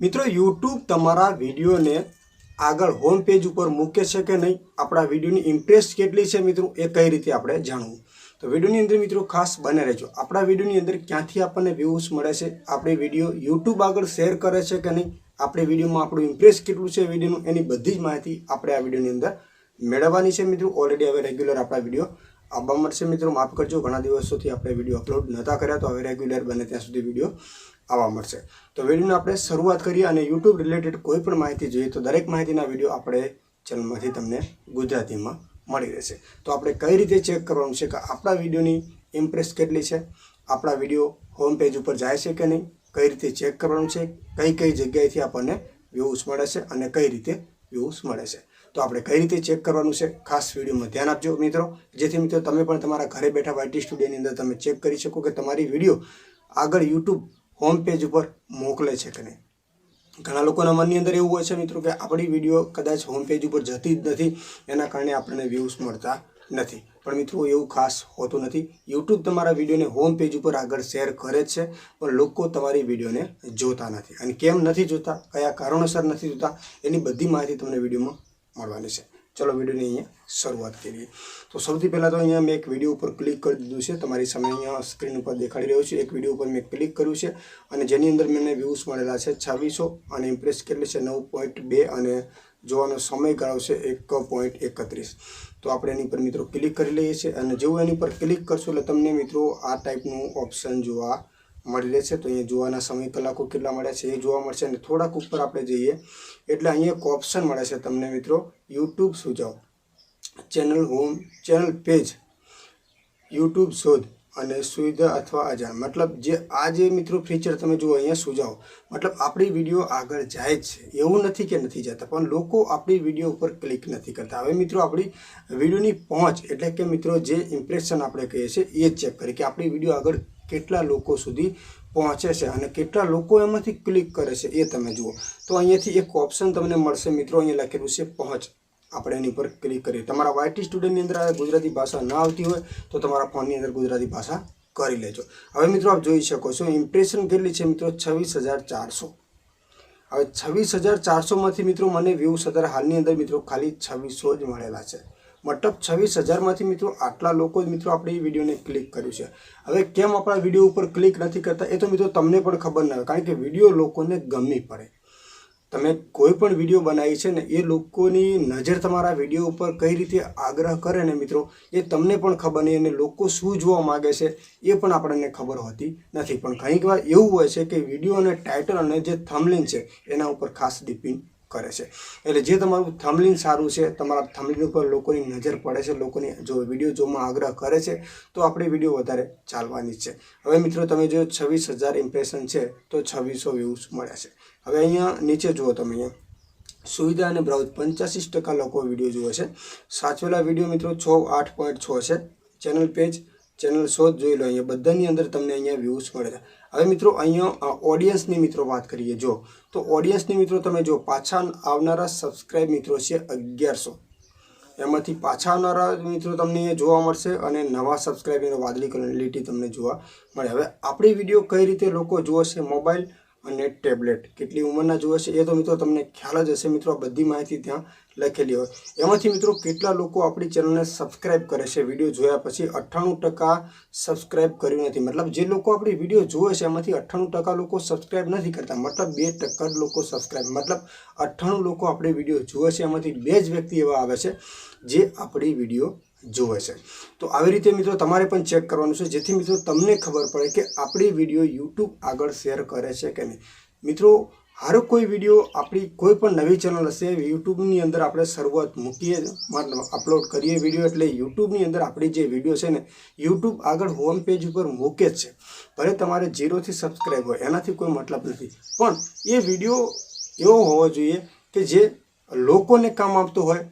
મિત્રો યુટ્યુબ તમારા વિડીયોને આગળ હોમ પેજ ઉપર મૂકે છે કે નહીં? આપણા વિડીયોની ઇમ્પ્રેસ કેટલી છે મિત્રો, એ કઈ રીતે આપણે જાણવું? તો વિડીયોની અંદર મિત્રો ખાસ બને રહેજો. આપણા વિડીયોની અંદર ક્યાંથી આપણને વ્યૂઝ મળે છે, આપણે વીડિયો યુટ્યુબ આગળ શેર કરે છે કે નહીં, આપણે વિડીયોમાં આપણું ઇમ્પ્રેસ કેટલું છે વિડીયોનું, એની બધી જ માહિતી આપણે આ વિડીયોની અંદર મેળવવાની છે મિત્રો. ઓલરેડી હવે રેગ્યુલર આપણા વીડિયો આવવા મળશે. મિત્રો, માફ કરજો, ઘણા દિવસોથી આપણે વીડિયો અપલોડ નહોતા કર્યા, તો હવે રેગ્યુલર બને ત્યાં સુધી વીડિયો આવવા મળશે. તો વિડીયોની આપણે શરૂઆત કરીએ અને યુટ્યુબ રિલેટેડ કોઈ પણ માહિતી જોઈએ તો દરેક માહિતીના વીડિયો આપણે ચેનલમાંથી તમને ગુજરાતીમાં મળી રહેશે. તો આપણે કઈ રીતે ચેક કરવાનું છે કે આપણા વિડીયોની ઇમ્પ્રેસ કેટલી છે? આપણા વીડિયો હોમ પેજ ઉપર જાય છે કે નહીં? કઈ રીતે ચેક કરવાનું છે? કઈ કઈ જગ્યાએથી આપણને વ્યૂઝ મળે છે અને કઈ રીતે વ્યૂઝ મળે છે? તો આપણે કઈ રીતે ચેક કરવાનું છે? ખાસ વિડીયોમાં ધ્યાન આપજો મિત્રો. જેથી મિત્રો તમે પણ તમારા ઘરે બેઠા વાયટી સ્ટુડિયોની અંદર તમે ચેક કરી શકો કે તમારી વીડિયો આગળ યુટ્યુબ હોમ પેજ ઉપર મોકલે છે કે નહીં. ઘણા લોકોના મનની અંદર એવું હોય છે મિત્રો કે આપણી વીડિયો કદાચ હોમ પેજ ઉપર જતી જ નથી, એના કારણે આપણને વ્યૂઝ મળતા નથી. પણ મિત્રો, એવું ખાસ હોતું નથી. યુટ્યુબ તમારા વિડીયોને હોમ પેજ ઉપર આગળ શેર કરે જ છે, પણ લોકો તમારી વિડીયોને જોતા નથી. અને કેમ નથી જોતા, કયા કારણોસર નથી જોતા, એની બધી માહિતી તમને વિડીયોમાં મળવાની છે. ચલો વિડીયોની અહીંયા શરૂઆત કરીએ. તો સૌથી પહેલાં તો અહીંયા મેં એક વીડિયો ઉપર ક્લિક કરી દીધું છે. તમારી સામે અહીંયા સ્ક્રીન ઉપર દેખાડી રહ્યો છે. એક વીડિયો ઉપર મેં ક્લિક કર્યું છે અને જેની અંદર મને વ્યૂઝ મળેલા છે છવ્વીસો અને ઇમ્પ્રેસ કેટલી છે? નવ પોઈન્ટ બે અને જોવાનો સમયગાળો છે એક પોઈન્ટ એકત્રીસ. તો આપણે એની પર મિત્રો ક્લિક કરી લઈએ છીએ અને જેવું એની પર ક્લિક કરશો એટલે તમને મિત્રો આ ટાઈપનું ઓપ્શન જોવા મળી રહેશે તો અહીંયા જોવાના સમય કલાકો કેટલા મળ્યા છે એ જોવા મળશે અને થોડાક ઉપર આપણે જઈએ. એટલે અહીંયા એક ઓપ્શન મળે છે તમને મિત્રો YouTube સુજાવ. Channel home channel page YouTube શોધ અને સુવિધા અથવા અજાણ. મતલબ જે, આ જે મિત્રો ફીચર તમે જુઓ અહીંયા સુઝાવો મતલબ આપણી વીડિયો આગળ જાય છે. એવું નથી કે નથી જતા, પણ લોકો આપણી વીડિયો ઉપર ક્લિક નથી કરતા. હવે મિત્રો આપણી વિડીયોની પહોંચ એટલે કે મિત્રો જે ઇમ્પ્રેશન આપણે કહીએ છીએ એ ચેક કરીએ કે આપણી વીડિયો આગળ કેટલા લોકો સુધી પહોંચે છે અને કેટલા લોકો એમાંથી ક્લિક કરે છે એ તમે જુઓ. તો અહીંયાથી એક ઓપ્શન તમને મળશે મિત્રો, અહીંયા લખેલું છે પહોંચ. આપણે એની પર ક્લિક કરીએ. તમારા વાયટી સ્ટુડન્ટની અંદર ગુજરાતી ભાષા ના આવતી હોય તો તમારા ફોનની અંદર ગુજરાતી ભાષા કરી લેજો. હવે મિત્રો આપ જોઈ શકો છો ઇમ્પ્રેશન કેટલી છે મિત્રો? છવ્વીસ હજાર ચારસો. હવે છવ્વીસ હજાર ચારસોમાંથી મિત્રો મને વ્યૂઝ અત્યારે હાલની અંદર મિત્રો ખાલી છવ્વીસો જ મળેલા છે. મતલબ છવ્વીસ હજારમાંથી મિત્રો આટલા લોકો જ મિત્રો આપણે એ વિડીયોને ક્લિક કર્યું છે. હવે કેમ આપણા વીડિયો ઉપર ક્લિક નથી કરતા એ તો મિત્રો તમને પણ ખબર ના હોય, કારણ કે વીડિયો લોકોને ગમી પડે. તમે કોઈ પણ વીડિયો બનાવી છે ને, એ લોકોની નજર તમારા વીડિયો ઉપર કઈ રીતે આગ્રહ કરે ને મિત્રો, એ તમને પણ ખબર નહીં અને લોકો શું જોવા માગે છે, એ પણ આપણને ખબર હોતી નથી. પણ ઘણીક વાર એવું હોય છે કે વીડિયો અને ટાઇટલ અને જે થમલિન છે, એના ઉપર ખાસ ડિપેન્ડ કરે છે. એટલે જે તમારું થમલિન સારું છે, તમારા થમલિન ઉપર લોકોની નજર પડે છે, લોકોની જો વીડિયો જોવામાં આગ્રહ કરે છે, તો આપણી વીડિયો વધારે ચાલવાની છે. હવે મિત્રો તમે જો છવ્વીસ હજાર ઇમ્પ્રેશન છે, તો છવ્વીસો વ્યૂઝ મળ્યા છે. હવે અહીંયા નીચે જુઓ તમે અહીંયા. સુવિધા અને બ્રાઉઝ પંચ્યાસી ટકા લોકો વીડિયો જુએ છે. સાચવેલા વીડિયો મિત્રો છ આઠ પોઈન્ટ છ છે. ચેનલ પેજ ચેનલ શોધ જોઈ લો, અહીંયા બધાની અંદર તમને અહીંયા વ્યૂઝ મળે છે. હવે મિત્રો, અહીંયા ઓડિયન્સની મિત્રો વાત કરીએ, જો. તો ઓડિયન્સની મિત્રો તમે જો, પાછા આવનારા સબસ્ક્રાઇબ મિત્રો છે અગિયારસો. એમાંથી પાછા આવનારા મિત્રો તમને જોવા મળશે અને નવા સબસ્ક્રાઇબનો વાદળી કલરની લીટી તમને જોવા મળે. હવે આપણી વીડિયો કઈ રીતે લોકો જુઓ છે? મોબાઈલ અને ટેબ્લેટ કેટલી ઉંમરના જુએ છે એ તો મિત્રો તમને ખ્યાલ જ હશે. મિત્રો આ બધી માહિતી ત્યાં લખેલી હોય. એમાંથી મિત્રો કેટલા લોકો આપણી ચેનલને સબસ્ક્રાઇબ કરે છે? વીડિયો જોયા પછી અઠ્ઠાણું ટકા સબસ્ક્રાઇબ કર્યું નથી. મતલબ જે લોકો આપણી વીડિયો જુએ છે, એમાંથી અઠ્ઠાણું ટકા લોકો સબસ્ક્રાઇબ નથી કરતા. મતલબ બે ટકા લોકો સબસ્ક્રાઇબ મતલબ અઠ્ઠાણું લોકો આપણી વીડિયો જુએ છે. એમાંથી બે જ વ્યક્તિ એવા આવે છે જે આપણી વીડિયો જુએ છે. તો આવી રીતે મિત્રો તમારે પણ ચેક કરવાનું છે. જેથી મિત્રો તમને ખબર પડે કે આપણી વીડિયો યુટ્યુબ આગળ શેર કરે છે કે નહીં. મિત્રો, હર કોઈ વીડિયો આપણી કોઈ પણ નવી ચેનલ હશે યુટ્યુબની અંદર આપણે શરૂઆત મૂકીએ અપલોડ કરીએ વીડિયો એટલે યુટ્યુબની અંદર આપણી જે વીડિયો છે ને યુટ્યુબ આગળ હોમ પેજ ઉપર મૂકે જ છે. ભલે તમારે જીરોથી સબસ્ક્રાઈબ હોય, એનાથી કોઈ મતલબ નથી. પણ એ વીડિયો એવો હોવો જોઈએ કે જે લોકોને કામ આપતો હોય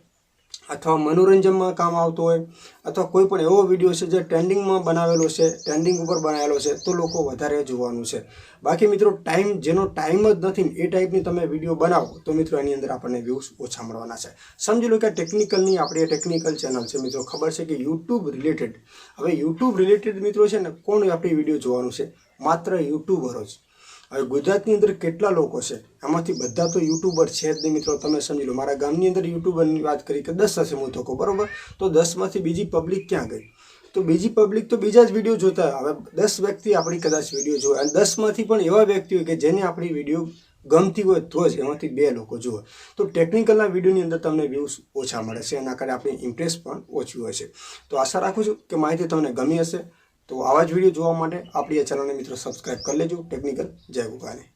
અથવા મનોરંજનમાં કામ આવતો હોય, અથવા કોઈ પણ એવો વીડિયો છે જે ટ્રેન્ડિંગમાં બનાવેલો છે ટ્રેન્ડિંગ ઉપર બનાવેલો છે, તો લોકો વધારે જોવાનું છે. બાકી મિત્રો ટાઈમ જેનો ટાઈમ જ નથી એ ટાઈપની તમે વીડિયો બનાવો, તો મિત્રો એની અંદર આપણને વ્યૂઝ ઓછા મળવાના છે. સમજી લો કે ટેકનિકલની આપણી ટેકનિકલ ચેનલ છે મિત્રો. ખબર છે કે યુટ્યુબ રિલેટેડ હવે યુટ્યુબ રિલેટેડ મિત્રો છે ને, કોણ આપણી વીડિયો જોવાનું છે? માત્ર યુટ્યુબરો જ. હવે ગુજરાતની અંદર કેટલા લોકો છે? એમાંથી બધા તો યુટ્યુબર છે જ નહીં મિત્રો, તમે સમજી લો. મારા ગામની અંદર યુટ્યુબરની વાત કરી કે દસ હશે હું તો બરાબર? તો દસમાંથી બીજી પબ્લિક ક્યાં ગઈ? તો બીજી પબ્લિક તો બીજા જ વીડિયો જોતા. હવે દસ વ્યક્તિ આપણી કદાચ વીડિયો જોવે અને દસમાંથી પણ એવા વ્યક્તિ હોય કે જેને આપણી વીડિયો ગમતી હોય તો જ એમાંથી બે લોકો જુએ. તો ટેકનિકલના વિડીયોની અંદર તમને વ્યૂઝ ઓછા મળે છે. એના કારણે આપણી ઇન્ટરેસ્ટ પણ ઓછી હોય છે. તો આશા રાખું છું કે માહિતી તમને ગમી હશે. તો આવા જ વીડિયો જોવા માટે આપણી આ ચેનલને મિત્રો સબસ્ક્રાઈબ કરી લેજો. ટેકનિકલ જય ગુગાને